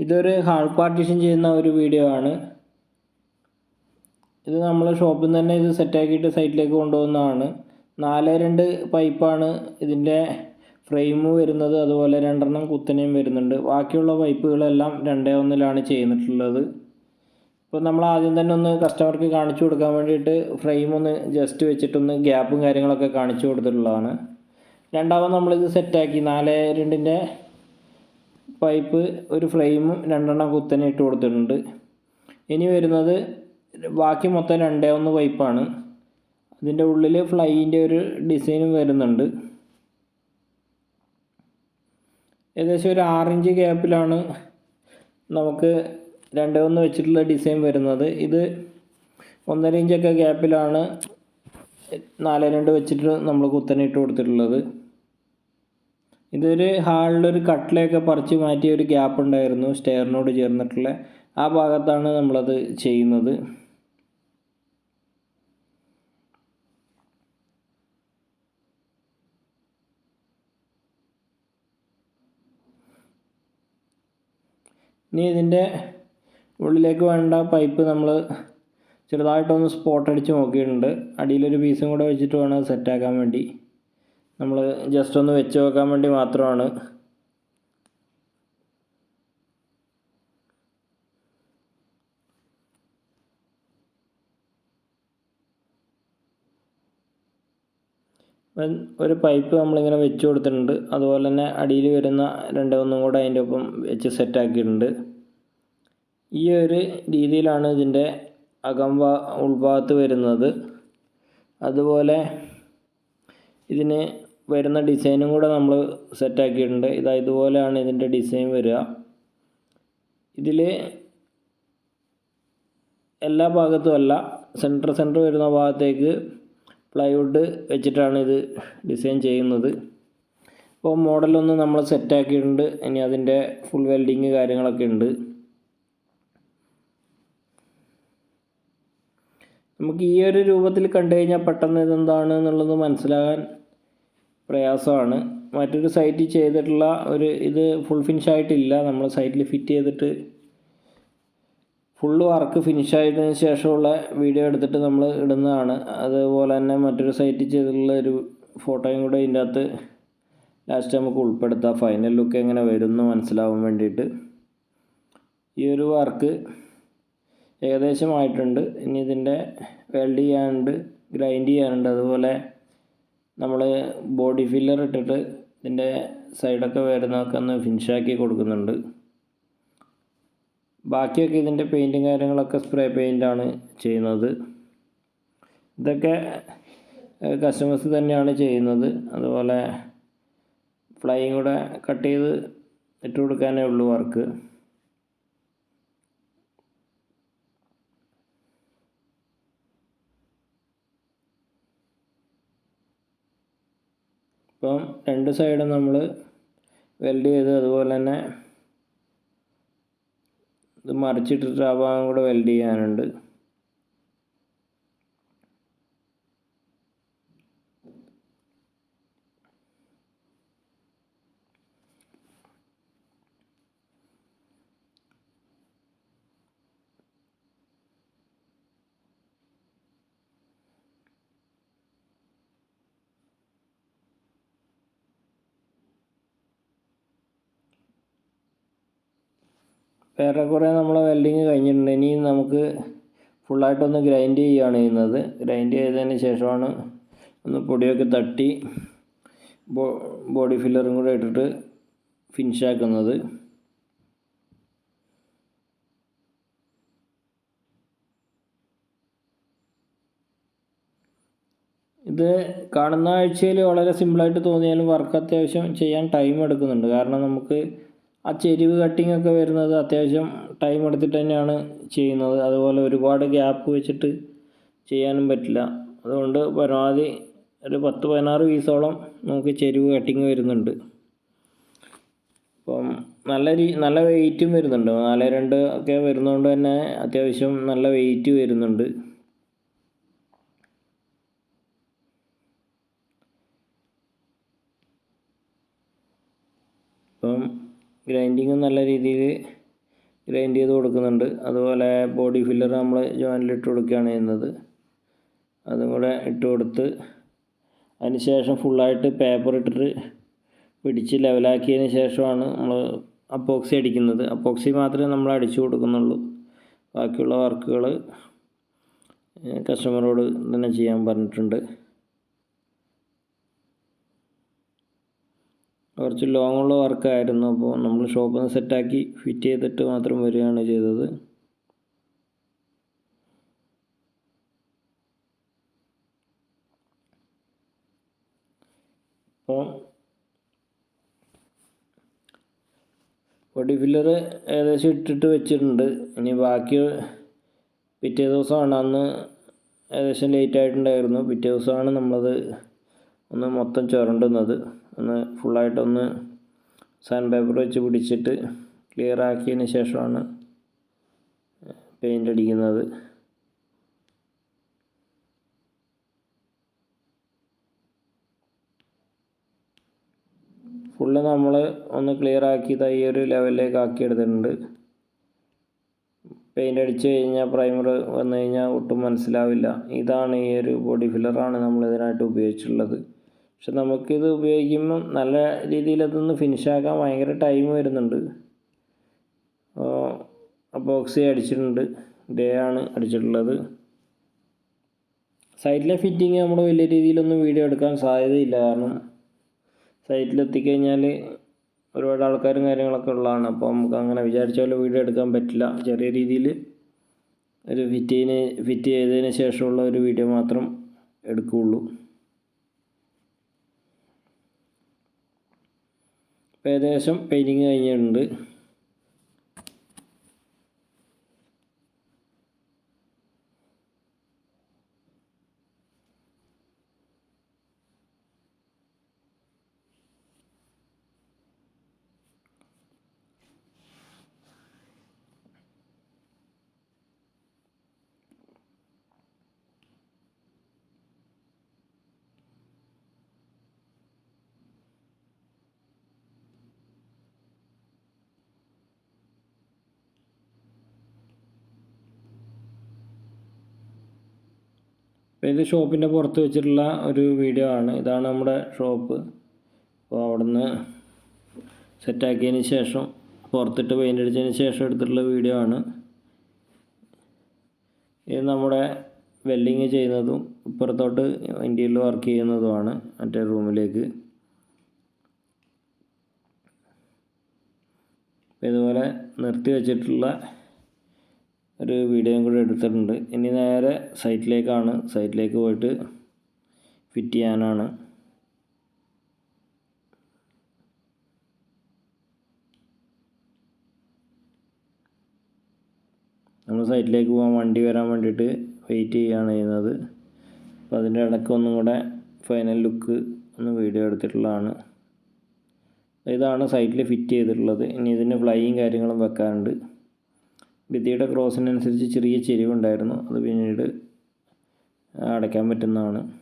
ഇതൊരു hall partition ചെയ്യുന്ന ഒരു വീഡിയോ ആണ്. ഇത് നമ്മൾ ഷോപ്പിൽ നിന്ന് തന്നെ ഇത് സെറ്റാക്കിയിട്ട് സൈറ്റിലേക്ക് കൊണ്ടുപോകുന്നതാണ്. നാല് രണ്ട് പൈപ്പാണ് ഇതിന്റെ ഫ്രെയിം വരുന്നത്. അതുപോലെ രണ്ടെണ്ണം കുത്തനെയും വരുന്നുണ്ട്. ബാക്കിയുള്ള പൈപ്പുകളെല്ലാം രണ്ടേ ഒന്നിലാണ് ചെയ്തിട്ടുള്ളത്. ഇപ്പോൾ നമ്മൾ ആദ്യം തന്നെ ഒന്ന് കസ്റ്റമർക്ക് കാണിച്ചു കൊടുക്കാൻ വേണ്ടിയിട്ട് ഫ്രെയിം ഒന്ന് ജസ്റ്റ് വെച്ചിട്ടൊന്ന് ഗ്യാപ്പും കാര്യങ്ങളൊക്കെ കാണിച്ചു കൊടുത്തിട്ടുള്ളതാണ്. രണ്ടാമത് നമ്മളിത് സെറ്റാക്കി നാല് രണ്ടിന്റെ പൈപ്പ് ഒരു ഫ്രെയിമും രണ്ടെണ്ണം കുത്തനെ ഇട്ട് കൊടുത്തിട്ടുണ്ട്. ഇനി വരുന്നത് ബാക്കി മൊത്തം രണ്ടേ ഒന്ന് പൈപ്പാണ്. അതിന്റെ ഉള്ളിൽ ഫ്ലൈന്റെ ഒരു ഡിസൈനും വരുന്നുണ്ട്. ഏകദേശം ഒരു ആറിഞ്ച് ഗ്യാപ്പിലാണ് നമുക്ക് രണ്ടേ ഒന്ന് വെച്ചിട്ടുള്ള ഡിസൈൻ വരുന്നത്. ഇത് ഒന്നര ഇഞ്ചൊക്കെ ഗ്യാപ്പിലാണ് നാല് രണ്ട് വെച്ചിട്ട് നമ്മൾ കുത്തനെ ഇട്ട് കൊടുത്തിട്ടുള്ളത്. ഇതൊരു ഹാളിലൊരു കട്ടിലയൊക്കെ പറിച്ച് മാറ്റിയ ഒരു ഗ്യാപ്പ് ഉണ്ടായിരുന്നു സ്റ്റെയറിനോട് ചേർന്നിട്ടുള്ള. ആ ഭാഗത്താണ് നമ്മളത് ചെയ്യുന്നത്. ഇനി ഇതിന്റെ ഉള്ളിലേക്ക് വേണ്ട പൈപ്പ് നമ്മൾ ചെറുതായിട്ടൊന്ന് സ്പോട്ട് അടിച്ച് നോക്കിയിട്ടുണ്ട്. അടിയിലൊരു പീസും കൂടെ വെച്ചിട്ട് വേണം സെറ്റാക്കാൻ വേണ്ടി. നമ്മൾ ജസ്റ്റ് ഒന്ന് വെച്ച് നോക്കാൻ വേണ്ടി മാത്രമാണ്. ഒരു പൈപ്പ് നമ്മളിങ്ങനെ വെച്ച് കൊടുത്തിട്ടുണ്ട്. അതുപോലെ തന്നെ അടിയിൽ വരുന്ന രണ്ട് ഒന്നും കൂടെ അതിന്റെ ഒപ്പം വെച്ച് സെറ്റാക്കിയിട്ടുണ്ട് ഈ ഒരു രീതിയിലാണ് ഇതിന്റെ അകംഭാ ഉൾഭാഗത്ത് വരുന്നത്. അതുപോലെ ഇതിന് വരുന്ന ഡിസൈനും കൂടെ നമ്മൾ സെറ്റാക്കിയിട്ടുണ്ട് ഇതാ ഇതുപോലെയാണ് ഇതിന്റെ ഡിസൈൻ വരിക. ഇതിൽ എല്ലാ ഭാഗത്തും അല്ല സെന്റർ സെന്റർ വരുന്ന ഭാഗത്തേക്ക് പ്ലൈവുഡ് വെച്ചിട്ടാണ് ഇത് ഡിസൈൻ ചെയ്യുന്നത്. അപ്പോൾ മോഡലൊന്ന് നമ്മൾ സെറ്റാക്കിയിട്ടുണ്ട് ഇനി അതിന്റെ ഫുൾ വെൽഡിങ് കാര്യങ്ങളൊക്കെ ഉണ്ട്. നമുക്ക് ഈ ഒരു രൂപത്തിൽ കണ്ടു കഴിഞ്ഞാൽ പെട്ടെന്ന് ഇതെന്താണ് എന്നുള്ളത് മനസ്സിലാകാൻ പ്രയാസമാണ്. മറ്റൊരു സൈറ്റിൽ ചെയ്തിട്ടുള്ള ഒരു ഇത് ഫുൾ ഫിനിഷ് ആയിട്ടില്ല. നമ്മൾ സൈറ്റിൽ ഫിറ്റ് ചെയ്തിട്ട് ഫുള്ള് വർക്ക് ഫിനിഷ് ആയതിനു ശേഷമുള്ള വീഡിയോ എടുത്തിട്ട് നമ്മൾ ഇടുന്നതാണ്. അതുപോലെ തന്നെ മറ്റൊരു സൈറ്റിൽ ചെയ്തിട്ടുള്ള ഒരു ഫോട്ടോയും കൂടെ ഇതിന്റെ അകത്ത് ലാസ്റ്റ് നമുക്ക് ഉൾപ്പെടുത്താം. ഫൈനൽ ലുക്ക് എങ്ങനെ വരുമെന്ന് മനസ്സിലാവാൻ വേണ്ടിയിട്ട്. ഈ ഒരു വർക്ക് ഏകദേശമായിട്ടുണ്ട്. ഇനി ഇതിന്റെ വെൽഡ് ചെയ്യാനുണ്ട് ഗ്രൈൻഡ് ചെയ്യാനുണ്ട്. അതുപോലെ നമ്മൾ ബോഡി ഫില്ലർ ഇട്ടിട്ട് ഇതിന്റെ സൈഡൊക്കെ വരുന്നതൊക്കെ ഒന്ന് ഫിനിഷാക്കി കൊടുക്കുന്നുണ്ട്. ബാക്കിയൊക്കെ ഇതിന്റെ പെയിന്റും കാര്യങ്ങളൊക്കെ സ്പ്രേ പെയിന്റാണ് ചെയ്യുന്നത്. ഇതൊക്കെ കസ്റ്റമേഴ്സ് തന്നെയാണ് ചെയ്യുന്നത്. അതുപോലെ ഫ്ലൈയും കൂടെ കട്ട് ചെയ്ത് ഇട്ട് കൊടുക്കാനേ ഉള്ളൂ വർക്ക് രണ്ട് സൈഡും നമ്മൾ വെൽഡ് ചെയ്ത് അതുപോലെ തന്നെ ഇത് മറിച്ചിട്ടിട്ട് ആ ഭാഗം കൂടെ വെൽഡ് ചെയ്യാനുണ്ട്. ഏറെക്കുറെ നമ്മളെ വെൽഡിങ് കഴിഞ്ഞിട്ടുണ്ട്. ഇനി നമുക്ക് ഫുള്ളായിട്ടൊന്ന് ഗ്രൈൻഡ് ചെയ്യുകയാണ് ചെയ്യുന്നത്. ഗ്രൈൻഡ് ചെയ്തതിന് ശേഷമാണ് ഒന്ന് പൊടിയൊക്കെ തട്ടി ബോഡി ഫില്ലറും കൂടെ ഇട്ടിട്ട് ഫിനിഷാക്കുന്നത് ഇത് കാണുന്ന ആഴ്ചയിൽ വളരെ സിമ്പിളായിട്ട് തോന്നിയാലും വർക്ക് അത്യാവശ്യം ചെയ്യാൻ ടൈം എടുക്കുന്നുണ്ട്. കാരണം നമുക്ക് ആ ചെരിവ് കട്ടിംഗ് ഒക്കെ വരുന്നത് അത്യാവശ്യം ടൈം എടുത്തിട്ട് തന്നെയാണ് ചെയ്യുന്നത്. അതുപോലെ ഒരുപാട് ഗ്യാപ്പ് വെച്ചിട്ട് ചെയ്യാനും പറ്റില്ല. അതുകൊണ്ട് പരമാവധി ഒരു പത്ത് പതിനാറ് പീസോളം നമുക്ക് ചെരുവ് കട്ടിങ് വരുന്നുണ്ട്. അപ്പം നല്ല രീ നല്ല വെയിറ്റും വരുന്നുണ്ട്. നാല് രണ്ട് ഒക്കെ വരുന്നതുകൊണ്ട് തന്നെ അത്യാവശ്യം നല്ല വെയിറ്റ് വരുന്നുണ്ട്. ഇപ്പം ഗ്രൈൻഡിങ് നല്ല രീതിയിൽ ഗ്രൈൻഡ് ചെയ്ത് കൊടുക്കുന്നുണ്ട്. അതുപോലെ ബോഡി ഫില്ലർ നമ്മൾ ജോയിനിൽ ഇട്ട് കൊടുക്കുകയാണ് ചെയ്യുന്നത്. അതും കൂടെ ഇട്ട് കൊടുത്ത് അതിന് ശേഷം ഫുള്ളായിട്ട് പേപ്പർ ഇട്ടിട്ട് പിടിച്ച് ലെവലാക്കിയതിന് ശേഷമാണ് നമ്മൾ അപ്പോക്സി അടിക്കുന്നത്. അപ്പോക്സി മാത്രമേ നമ്മൾ അടിച്ചു കൊടുക്കുന്നുള്ളൂ. ബാക്കിയുള്ള വർക്കുകൾ കസ്റ്റമറോട് തന്നെ ചെയ്യാൻ പറഞ്ഞിട്ടുണ്ട്. കുറച്ച് ലോങ്ങുള്ള വർക്കായിരുന്നു. അപ്പോൾ നമ്മൾ ഷോപ്പിൽ നിന്ന് സെറ്റാക്കി ഫിറ്റ് ചെയ്തിട്ട് മാത്രം വരികയാണ് ചെയ്തത്. അപ്പോൾ ബോഡി ഫില്ലർ ഏകദേശം ഇട്ടിട്ട് വെച്ചിട്ടുണ്ട്. ഇനി ബാക്കി പിറ്റേ ദിവസമാണ്. അന്ന് ഏകദേശം ലേറ്റ് ആയിട്ടുണ്ടായിരുന്നു. പിറ്റേ ദിവസമാണ് നമ്മളത് ഒന്ന് മൊത്തം ചുരണ്ടുന്നത്. ഒന്ന് ഫുള്ളായിട്ടൊന്ന് സാൻഡ് പേപ്പർ വെച്ച് പിടിച്ചിട്ട് ക്ലിയർ ആക്കിയതിന് ശേഷമാണ് പെയിന്റ് അടിക്കുന്നത്. ഫുള്ള് നമ്മൾ ഒന്ന് ക്ലിയർ ആക്കിയത് ഈ ഒരു ലെവലിലേക്ക് ആക്കി എടുത്തിട്ടുണ്ട് പെയിന്റ് അടിച്ച് കഴിഞ്ഞാൽ പ്രൈമർ വന്നു കഴിഞ്ഞാൽ ഒട്ടും മനസ്സിലാവില്ല. ഇതാണ് ഈ ഒരു ബോഡി ഫില്ലറാണ് നമ്മൾ ഇതിനായിട്ട് ഉപയോഗിച്ചിട്ടുള്ളത്. പക്ഷെ നമുക്കിത് ഉപയോഗിക്കുമ്പം നല്ല രീതിയിൽ അതൊന്ന് ഫിനിഷാക്കാൻ ഭയങ്കര ടൈം വരുന്നുണ്ട്. അപ്പോക്സി അടിച്ചിട്ടുണ്ട്. ഡേ ആണ് അടിച്ചിട്ടുള്ളത്. സൈറ്റിലെ ഫിറ്റിങ് നമ്മൾ വലിയ രീതിയിലൊന്നും വീഡിയോ എടുക്കാൻ സാധ്യതയില്ല. കാരണം സൈറ്റിലെത്തിക്കഴിഞ്ഞാൽ ഒരുപാട് ആൾക്കാരും കാര്യങ്ങളൊക്കെ ഉള്ളതാണ്. അപ്പോൾ നമുക്ക് അങ്ങനെ വിചാരിച്ച വീഡിയോ എടുക്കാൻ പറ്റില്ല. ചെറിയ രീതിയിൽ ഒരു ഫിറ്റിന് ഫിറ്റ് ചെയ്തതിന് ശേഷമുള്ള ഒരു വീഡിയോ മാത്രം എടുക്കുകയുള്ളൂ ഏകദേശം പെയിന്റിങ് കഴിഞ്ഞിട്ടുണ്ട്. ഇത് ഷോപ്പിന്റെ പുറത്ത് വെച്ചിട്ടുള്ള ഒരു വീഡിയോ ആണ്. ഇതാണ് നമ്മുടെ ഷോപ്പ് അപ്പോൾ അവിടുന്ന് സെറ്റാക്കിയതിന് ശേഷം പുറത്തിട്ട് പെയിന്റ് അടിച്ചതിന് ശേഷം എടുത്തിട്ടുള്ള വീഡിയോ ആണ്. ഇത് നമ്മുടെ വെൽഡിങ് ചെയ്യുന്നതും ഇപ്പുറത്തോട്ട് ഇന്ത്യയിൽ വർക്ക് ചെയ്യുന്നതുമാണ് മറ്റേ റൂമിലേക്ക് ഇതുപോലെ നിർത്തി വെച്ചിട്ടുള്ള ഒരു വീഡിയോയും കൂടെ എടുത്തിട്ടുണ്ട്. ഇനി നേരെ സൈറ്റിലേക്കാണ് സൈറ്റിലേക്ക് പോയിട്ട് ഫിറ്റ് ചെയ്യാനാണ്. നമ്മൾ സൈറ്റിലേക്ക് പോകാൻ വണ്ടി വരാൻ വേണ്ടിയിട്ട് വെയിറ്റ് ചെയ്യുകയാണ് ചെയ്യുന്നത്. അപ്പോൾ അതിന്റെ ഇടയ്ക്ക് ഒന്നും കൂടെ ഫൈനൽ ലുക്ക് ഒന്ന് വീഡിയോ എടുത്തിട്ടുള്ളതാണ്. ഇതാണ് സൈറ്റിൽ ഫിറ്റ് ചെയ്തിട്ടുള്ളത്. ഇനി ഇതിന് ഫ്ലൈയും കാര്യങ്ങളും വെക്കാനുണ്ട്. ഭിത്തിയുടെ ക്രോസിനനുസരിച്ച് ചെറിയ ചെരിവുണ്ടായിരുന്നു. അത് പിന്നീട് അടയ്ക്കാൻ പറ്റുന്നതാണ്.